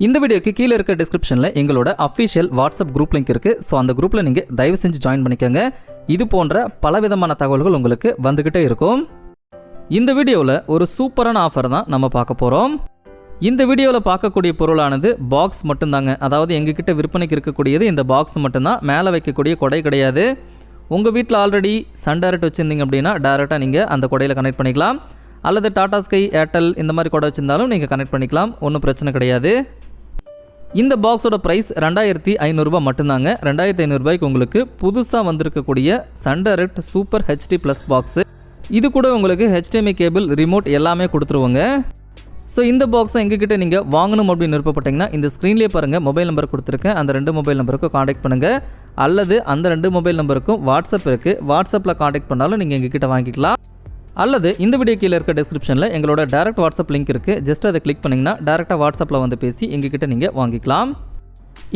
இந்த வீடியோக்கு கீழே இருக்க டிஸ்கிரிப்ஷனில் எங்களோட அஃபிஷியல் வாட்ஸ்அப் குரூப் லிங்க் இருக்குது ஸோ அந்த குரூப்பில் நீங்கள் தயவு செஞ்சு ஜாயின் பண்ணிக்கோங்க. இது போன்ற பலவிதமான தகவல்கள் உங்களுக்கு வந்துக்கிட்டே இருக்கும். இந்த வீடியோவில் ஒரு சூப்பரான ஆஃபர் தான் நம்ம பார்க்க போகிறோம் இந்த வீடியோவில் பார்க்கக்கூடிய பொருளானது பாக்ஸ் மட்டும்தாங்க. அதாவது எங்ககிட்ட விற்பனைக்கு இருக்கக்கூடியது இந்த பாக்ஸ் மட்டும்தான். மேலே வைக்கக்கூடிய கொடை கிடையாது. உங்கள் வீட்டில் ஆல்ரெடி சன் டேரக்ட் வச்சுருந்தீங்க அப்படின்னா டேரெக்டாக நீங்கள் அந்த கொடையில் கனெக்ட் பண்ணிக்கலாம். அல்லது டாடா ஸ்கை ஏர்டெல் இந்த மாதிரி கொடை வச்சுருந்தாலும் நீங்கள் கனெக்ட் பண்ணிக்கலாம். ஒன்றும் பிரச்சனை கிடையாது. இந்த பாக்ஸோட ப்ரைஸ் ரெண்டாயிரத்தி ஐநூறுரூபா மட்டும்தாங்க. ரெண்டாயிரத்தி ஐநூறுரூபாய்க்கு உங்களுக்கு புதுசாக வந்திருக்கக்கூடிய Sun Direct super HD plus box இது கூட உங்களுக்கு ஹெச்டிஎம்ஐ கேபிள் ரிமோட் எல்லாமே கொடுத்துருவோங்க. ஸோ இந்த பாக்ஸை எங்ககிட்ட நீங்கள் வாங்கணும் அப்படின்னு விருப்பப்பட்டீங்கன்னா இந்த ஸ்க்ரீன்லேயே பாருங்கள் மொபைல் நம்பர் கொடுத்துருக்கேன். அந்த ரெண்டு மொபைல் நம்பருக்கும் காண்டாக்ட் பண்ணுங்கள் அல்லது அந்த ரெண்டு மொபைல் நம்பருக்கும் வாட்ஸ்அப் இருக்குது வாட்ஸ்அப்பில் காண்டாக்ட் பண்ணாலும் நீங்கள் எங்ககிட்ட வாங்கிக்கலாம். அல்லது இந்த வீடியோ கீழே இருக்க டிஸ்கிரிப்ஷனில் எங்களோட டேரக்ட் வாட்ஸ்அப் லிங்க் இருக்குது ஜஸ்ட் அதை கிளிக் பண்ணிங்கன்னா டேரெக்டாக வாட்ஸ்அப்பில் வந்து பேசி எங்ககிட்ட நீங்கள் வாங்கிக்கலாம்.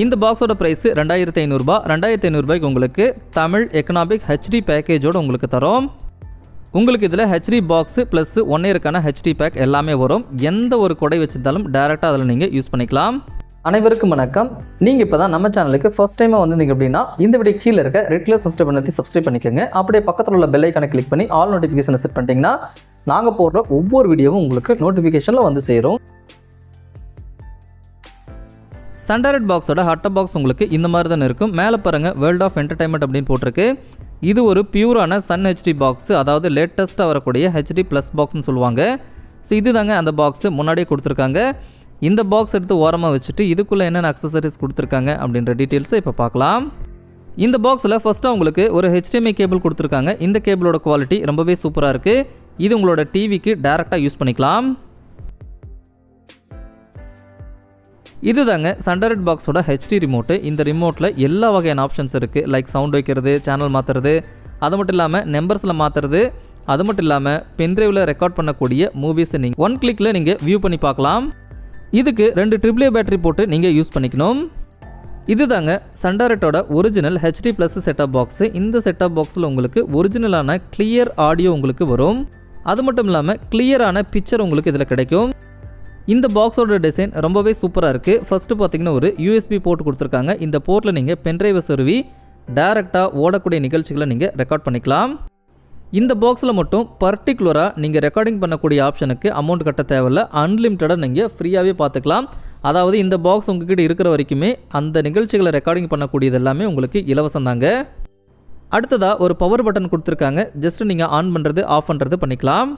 இந்த பாக்ஸோட ப்ரைஸ் ரெண்டாயிரத்தி ஐநூறுரூபா ரெண்டாயிரத்தி ஐநூறுரூபாய்க்கு உங்களுக்கு தமிழ் எக்கனாமிக் ஹெச்டி பேக்கேஜோடு உங்களுக்கு தரோம். உங்களுக்கு இதில் ஹெச்டி பாக்ஸு ப்ளஸ் ஒன் இயருக்கான ஹெச்டி பேக் எல்லாமே வரும். எந்த ஒரு கொடை வச்சிருந்தாலும் டேரெக்டாக அதில் நீங்கள் யூஸ் பண்ணிக்கலாம். அனைவருக்கும் வணக்கம். நீங்கள் இப்போ தான் நம்ம சேனலுக்கு ஃபர்ஸ்ட் டைமாக வந்திருந்தீங்க அப்படின்னா இந்த வீடியோ கீழே இருக்க ரெட் கலர் சப்ஸ்கிரைப் பண்ணி சப்ஸ்கிரைப் பண்ணிக்கோங்க. அப்படியே பக்கத்தில் உள்ள பெல் ஐக்கானை கிளிக் பண்ணி ஆல் நோட்டிஃபிகேஷனை செட் பண்ணிட்டீங்கன்னா நாங்கள் போடுற ஒவ்வொரு வீடியோவும் உங்களுக்கு நோட்டிஃபிகேஷனில் வந்து சேரும். சண்டரட் பாக்ஸோட ஹட்ட பாக்ஸ் உங்களுக்கு இந்த மாதிரி தானே இருக்கும். மேலே பாருங்கள் வேர்ல்ட் ஆஃப் என்டர்டைன்மெண்ட் அப்படின்னு போட்டிருக்கு. இது ஒரு பியூரான சன் ஹெச்டி பாக்ஸ் அதாவது லேட்டஸ்ட்டாக வரக்கூடிய ஹெச்டி ப்ளஸ் பாக்ஸ்னு சொல்லுவாங்க. ஸோ இது தாங்க அந்த பாக்ஸு முன்னாடியே கொடுத்துருக்காங்க. இந்த பாக்ஸ் எடுத்து ஓரமாக வச்சுட்டு இதுக்குள்ளே என்னென்ன அக்சசரிஸ் கொடுத்துருக்காங்க அப்படின்ற டீட்டெயில்ஸை இப்போ பார்க்கலாம். இந்த பாக்ஸில் ஃபஸ்ட்டாக உங்களுக்கு ஒரு ஹெச்டிஎம்ஐ கேபிள் கொடுத்துருக்காங்க. இந்த கேபிளோட குவாலிட்டி ரொம்பவே சூப்பராக இருக்குது இது உங்களோட டிவிக்கு டேரெக்டாக யூஸ் பண்ணிக்கலாம். இதுதாங்க சண்டரட் பாக்ஸோட ஹெச்டி ரிமோட்டு இந்த ரிமோட்டில் எல்லா வகையான ஆப்ஷன்ஸ் இருக்குது லைக் சவுண்ட் வைக்கிறது சேனல் மாற்றுறது அது மட்டும் இல்லாமல் நம்பர்ஸில் மாற்றுறது அது மட்டும் இல்லாமல் பென்ட்ரைவில் ரெக்கார்ட் பண்ணக்கூடிய மூவிஸை நீங்கள் ஒன் கிளிக்கில் நீங்கள் வியூ பண்ணி பார்க்கலாம். இதுக்கு ரெண்டு ட்ரிபிள் ஏ பேட்டரி போட்டு நீங்கள் யூஸ் பண்ணிக்கணும். இதுதாங்க சண்டாரெட்டோட original HD plus setup box இந்த செட்டப் பாக்ஸில் உங்களுக்கு ஒரிஜினலான கிளியர் ஆடியோ உங்களுக்கு வரும். அது மட்டும் இல்லாமல் கிளியரான பிக்சர் உங்களுக்கு இதில் கிடைக்கும். இந்த பாக்ஸோட டிசைன் ரொம்பவே சூப்பராக இருக்குது ஃபஸ்ட்டு பார்த்தீங்கன்னா ஒரு யூஎஸ்பி போர்ட் கொடுத்துருக்காங்க. இந்த போர்ட்டில் நீங்கள் பென்ட்ரைவை சொருவி டேரெக்டாக ஓடக்கூடிய நிகழ்ச்சிகளை நீங்கள் ரெக்கார்ட் பண்ணிக்கலாம். இந்த பாக்ஸில் மட்டும் பர்டிகுலராக நீங்கள் ரெக்கார்டிங் பண்ணக்கூடிய ஆப்ஷனுக்கு அமௌண்ட் கட்ட தேவையில்ல. அன்லிமிட்டடாக நீங்கள் ஃப்ரீயாகவே பார்த்துக்கலாம். அதாவது இந்த பாக்ஸ் உங்ககிட்ட இருக்கிற வரைக்குமே அந்த நிகழ்ச்சிகளை ரெக்கார்டிங் பண்ணக்கூடியது எல்லாமே உங்களுக்கு இலவசம் தாங்க அடுத்ததாக ஒரு பவர் பட்டன் கொடுத்துருக்காங்க. ஜஸ்ட் நீங்கள் ஆன் பண்ணுறது ஆஃப் பண்ணுறது பண்ணிக்கலாம்.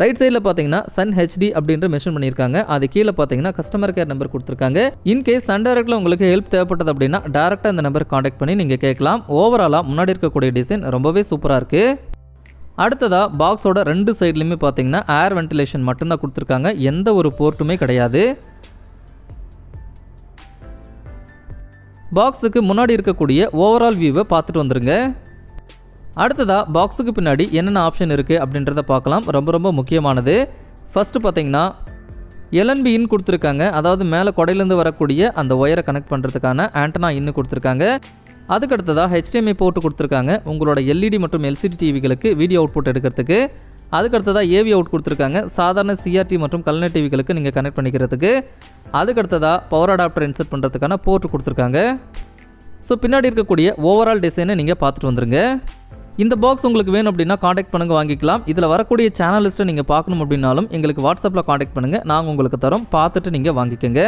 ரைட் சைடில் பார்த்தீங்கன்னா சன் ஹெச்டி அப்படின்ற மென்ஷன் பண்ணியிருக்காங்க. அது கீழே பார்த்தீங்கன்னா கஸ்டமர் கேர் நம்பர் கொடுத்துருக்காங்க. இன்கேஸ் சன் டேரக்டில் உங்களுக்கு ஹெல்ப் தேவைப்பட்டது அப்படின்னா டேரெக்டாக இந்த நம்பர் காண்டாக்ட் பண்ணி நீங்கள் கேட்கலாம். ஓவராலாக முன்னாடி இருக்கக்கூடிய டிசைன் ரொம்பவே சூப்பராக இருக்குது அடுத்ததாக பாக்ஸோட ரெண்டு சைட்லையுமே பார்த்தீங்கன்னா ஏர் வென்டிலேஷன் மட்டும்தான் கொடுத்துருக்காங்க. எந்த ஒரு போர்ட்டுமே கிடையாது. பாக்ஸுக்கு முன்னாடி இருக்கக்கூடிய ஓவரால் வியூவை பார்த்துட்டு வந்துருங்க. அடுத்ததாக பாக்ஸுக்கு பின்னாடி என்னென்ன ஆப்ஷன் இருக்குது அப்படின்றத பார்க்கலாம். ரொம்ப ரொம்ப முக்கியமானது. ஃபஸ்ட்டு பார்த்தீங்கன்னா எல்என்பி இன் கொடுத்துருக்காங்க. அதாவது மேலே கொடையிலேருந்து வரக்கூடிய அந்த ஒயரை கனெக்ட் பண்ணுறதுக்கான ஆண்டனா இன்னு கொடுத்துருக்காங்க. அதுக்கு அடுத்ததாக HDMI போர்ட்டு கொடுத்துருக்காங்க. உங்களோட எல்இடி மற்றும் எல்சிடி டிவிகளுக்கு வீடியோ அவுட்புட் எடுக்கிறதுக்கு. அதுக்கு அடுத்ததாக ஏவி அவுட் கொடுத்துருக்காங்க. சாதாரண சிஆர்டி மற்றும் கல்நெட் டிவிகளுக்கு நீங்கள் கனெக்ட் பண்ணிக்கிறதுக்கு. அதுக்கு அடுத்ததாக பவர் அடாப்டர் இன்சர்ட் பண்ணுறதுக்கான போர்ட் கொடுத்துருக்காங்க. ஸோ பின்னாடி இருக்கக்கூடிய ஓவரால் டிசைனை நீங்கள் பார்த்துட்டு வந்துருங்க. இந்த பாக்ஸ் உங்களுக்கு வேணும் அப்படின்னா காண்டாக்ட் பண்ணுங்கள் வாங்கிக்கலாம். இதில் வரக்கூடிய சேனல் லிஸ்ட்டை நீங்கள் பார்க்கணும் அப்படின்னாலும் எங்களுக்கு வாட்ஸ்அப்பில் காண்டாக்ட் பண்ணுங்கள் நாங்கள் உங்களுக்கு தரோம். பார்த்துட்டு நீங்கள் வாங்கிக்கோங்க.